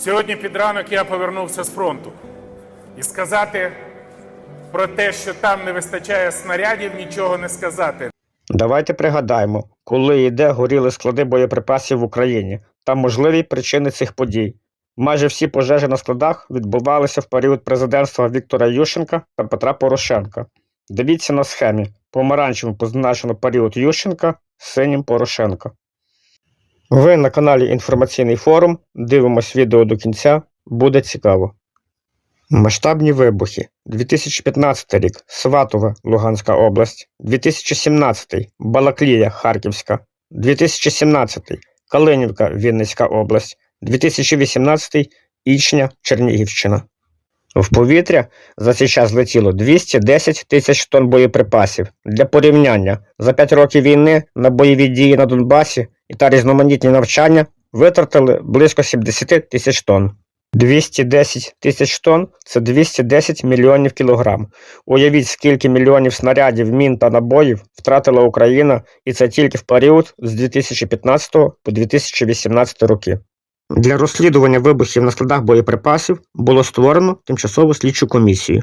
Сьогодні під ранок я повернувся з фронту. І сказати про те, що там не вистачає снарядів, нічого не сказати. Давайте пригадаємо, коли і де горіли склади боєприпасів в Україні та можливі причини цих подій. Майже всі пожежі на складах відбувалися в період президентства Віктора Ющенка та Петра Порошенка. Дивіться на схемі: помаранчевим позначено період Ющенка, синім Порошенка. Ви на каналі Інформаційний форум. Дивимось відео до кінця, буде цікаво. Масштабні вибухи. 2015 рік Сватове, Луганська область. 2017 Балаклія, Харківська. 2017 Калинівка, Вінницька область. 2018 Ічня, Чернігівщина. В повітря за цей час злетіло 210 тисяч тонн боєприпасів. Для порівняння, за 5 років війни на бойові дії на Донбасі і та різноманітні навчання витратили близько 70 тисяч тонн. 210 тисяч тонн це 210 мільйонів кілограм. Уявіть, скільки мільйонів снарядів, мін та набоїв втратила Україна, і це тільки в період з 2015 по 2018 роки. Для розслідування вибухів на складах боєприпасів було створено тимчасову слідчу комісію.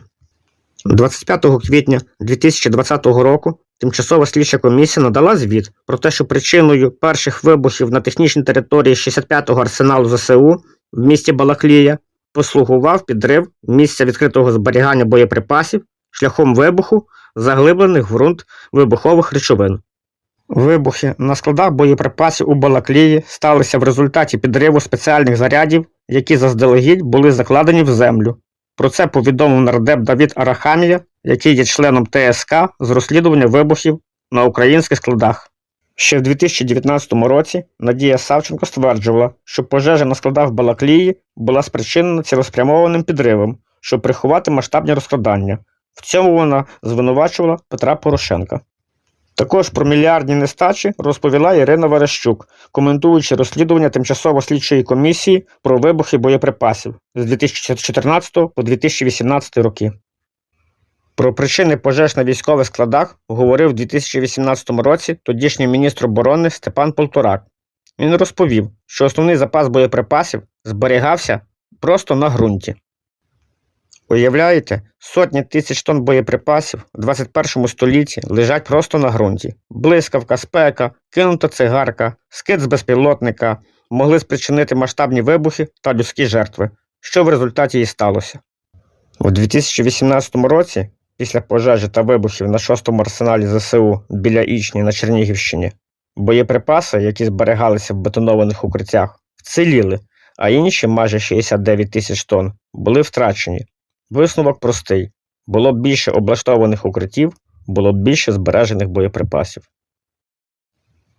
25 квітня 2020 року тимчасова слідча комісія надала звіт про те, що причиною перших вибухів на технічній території 65-го арсеналу ЗСУ в місті Балаклія послугував підрив місця відкритого зберігання боєприпасів шляхом вибуху заглиблених ґрунт вибухових речовин. Вибухи на складах боєприпасів у Балаклії сталися в результаті підриву спеціальних зарядів, які заздалегідь були закладені в землю. Про це повідомив нардеп Давід Арахамія, який є членом ТСК з розслідування вибухів на українських складах. Ще в 2019 році Надія Савченко стверджувала, що пожежа на складах Балаклії була спричинена цілеспрямованим підривом, щоб приховати масштабні розкладання. В цьому вона звинувачувала Петра Порошенка. Також про мільярдні нестачі розповіла Ірина Верещук, коментуючи розслідування тимчасово слідчої комісії про вибухи боєприпасів з 2014 по 2018 роки. Про причини пожеж на військових складах говорив у 2018 році тодішній міністр оборони Степан Полторак. Він розповів, що основний запас боєприпасів зберігався просто на ґрунті. Уявляєте, сотні тисяч тонн боєприпасів в 21 столітті лежать просто на ґрунті. Блискавка, спека, кинута цигарка, скид з безпілотника могли спричинити масштабні вибухи та людські жертви, що в результаті і сталося. У 2018 році, після пожежі та вибухів на 6-му арсеналі ЗСУ біля Ічні на Чернігівщині, боєприпаси, які зберігалися в бетонованих укриттях, вціліли, а інші майже 69 тисяч тонн були втрачені. Висновок простий: було б більше облаштованих укриттів, було б більше збережених боєприпасів.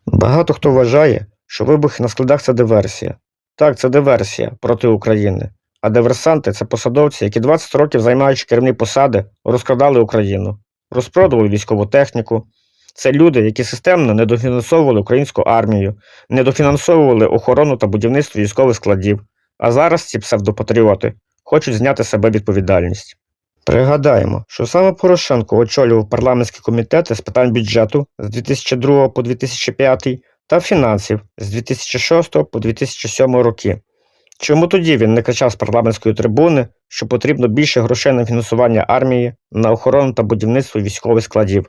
Багато хто вважає, що вибухи на складах це диверсія. Так, це диверсія проти України. А диверсанти це посадовці, які 20 років займаючи керівні посади, розкрадали Україну, розпродували військову техніку. Це люди, які системно недофінансовували українську армію, недофінансовували охорону та будівництво військових складів. А зараз ці псевдопатріоти хочуть зняти себе відповідальність. Пригадаємо, що саме Порошенко очолював парламентські комітети з питань бюджету з 2002 по 2005 та фінансів з 2006 по 2007 роки. Чому тоді він не кричав з парламентської трибуни, що потрібно більше грошей на фінансування армії, на охорону та будівництво військових складів?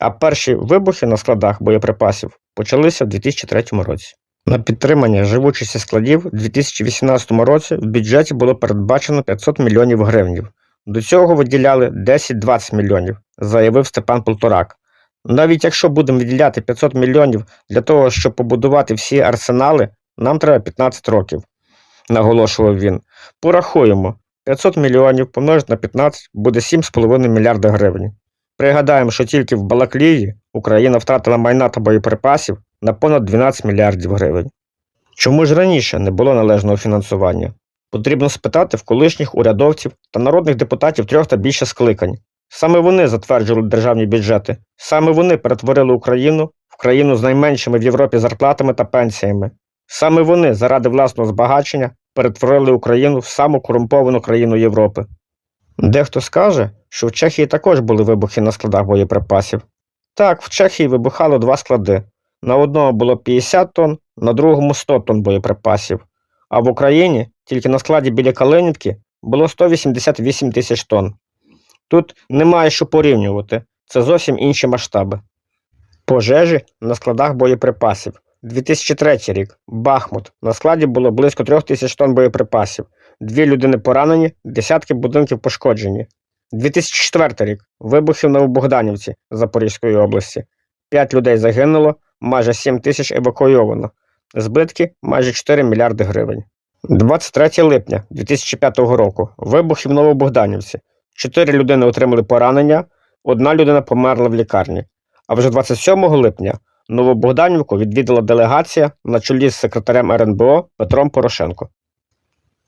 А перші вибухи на складах боєприпасів почалися в 2003 році. На підтримання живучості складів у 2018 році в бюджеті було передбачено 500 мільйонів гривень. До цього виділяли 10-20 мільйонів, заявив Степан Полторак. Навіть якщо будемо виділяти 500 мільйонів для того, щоб побудувати всі арсенали, нам треба 15 років, наголошував він. Порахуємо, 500 мільйонів помножити на 15 буде 7,5 мільярда гривень. Пригадаємо, що тільки в Балаклії Україна втратила майна та боєприпасів на понад 12 мільярдів гривень. Чому ж раніше не було належного фінансування? Потрібно спитати в колишніх урядовців та народних депутатів трьох та більше скликань. Саме вони затверджували державні бюджети, саме вони перетворили Україну в країну з найменшими в Європі зарплатами та пенсіями. Саме вони заради власного збагачення перетворили Україну в саму корумповану країну Європи. Дехто скаже, що в Чехії також були вибухи на складах боєприпасів. Так, в Чехії вибухало два склади. На одному було 50 тонн, на другому 100 тонн боєприпасів, а в Україні тільки на складі біля Калинівки було 188 тисяч тонн. Тут немає що порівнювати, це зовсім інші масштаби. Пожежі на складах боєприпасів. 2003 рік. Бахмут. На складі було близько 3 тисяч тонн боєприпасів. Дві людини поранені, десятки будинків пошкоджені. 2004 рік. Вибухи в Новобогданівці Запорізької області. П'ять людей загинуло, майже 7 тисяч евакуйовано. Збитки майже 4 мільярди гривень. 23 липня 2005 року. Вибухи в Новобогданівці. Чотири людини отримали поранення, одна людина померла в лікарні. А вже 27 липня Новобогданівку відвідала делегація на чолі з секретарем РНБО Петром Порошенко.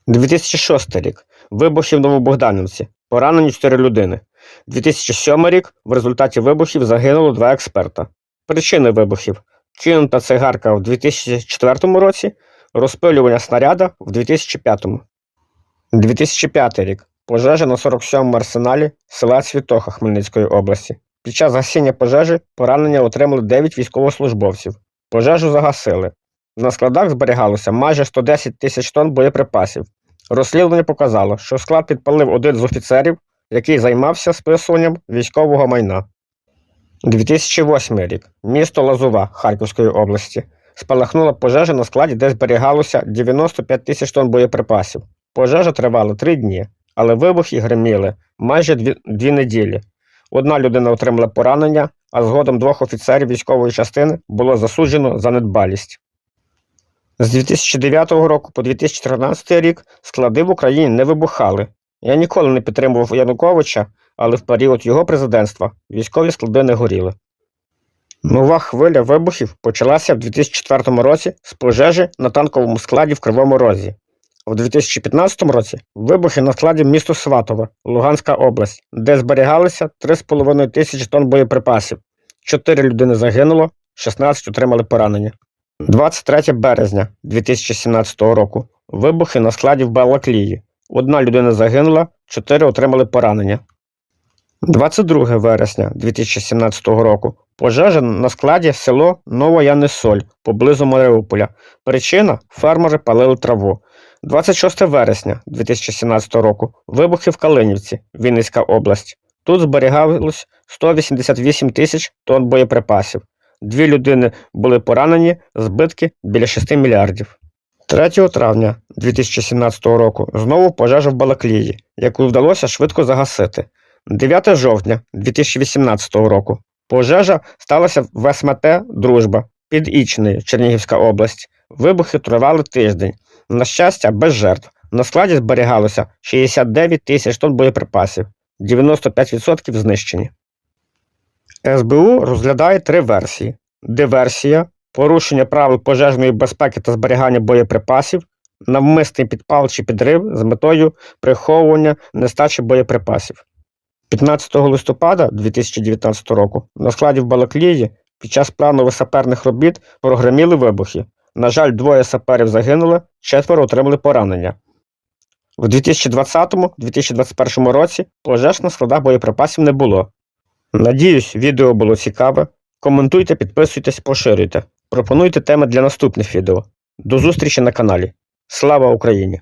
2006 рік. Вибухи в Новобогданівці. Поранені 4 людини. 2007 рік. В результаті вибухів загинуло два експерта. Причини вибухів: кинута цигарка в 2004 році, розпилювання снаряда в 2005. 2005 рік. Пожежа на 47-му арсеналі села Цвітоха Хмельницької області. Під час гасіння пожежі поранення отримали 9 військовослужбовців. Пожежу загасили. На складах зберігалося майже 110 тисяч тонн боєприпасів. Розслідування показало, що склад підпалив один з офіцерів, який займався списуванням військового майна. 2008 рік. Місто Лазова Харківської області. Спалахнула пожежа на складі, де зберігалося 95 тисяч тонн боєприпасів. Пожежа тривала три дні, але вибухи гриміли майже дві, дві неділі. Одна людина отримала поранення, а згодом двох офіцерів військової частини було засуджено за недбалість. З 2009 року по 2013 рік склади в Україні не вибухали. Я ніколи не підтримував Януковича, але в період його президентства військові склади не горіли. Нова хвиля вибухів почалася в 2004 році з пожежі на танковому складі в Кривому Розі. У 2015 році вибухи на складі місто Сватове, Луганська область, де зберігалися 3,5 тисячі тонн боєприпасів. Чотири людини загинуло, 16 отримали поранення. 23 березня 2017 року. Вибухи на складі в Балаклії. Одна людина загинула, чотири отримали поранення. 22 вересня 2017 року. Пожежа на складі село Новоянисоль поблизу Маріуполя. Причина фермери палили траву. 26 вересня 2017 року. Вибухи в Калинівці, Вінницька область. Тут зберігалось 188 тисяч тонн боєприпасів. Дві людини були поранені, збитки біля 6 мільярдів. 3 травня 2017 року знову пожежа в Балаклії, яку вдалося швидко загасити. 9 жовтня 2018 року. Пожежа сталася в СМТ Дружба під Ічнею, Чернігівська область. Вибухи тривали тиждень. На щастя, без жертв. На складі зберігалося 69 тисяч тонн боєприпасів, 95% знищені. СБУ розглядає три версії: диверсія, порушення правил пожежної безпеки та зберігання боєприпасів, навмисний підпал чи підрив з метою приховування нестачі боєприпасів. 15 листопада 2019 року на складі в Балаклії під час планових саперних робіт прогреміли вибухи. На жаль, двоє саперів загинули, четверо отримали поранення. У 2020-2021 році пожеж на складах боєприпасів не було. Надіюсь, відео було цікаве. Коментуйте, підписуйтесь, поширюйте. Пропонуйте теми для наступних відео. До зустрічі на каналі. Слава Україні!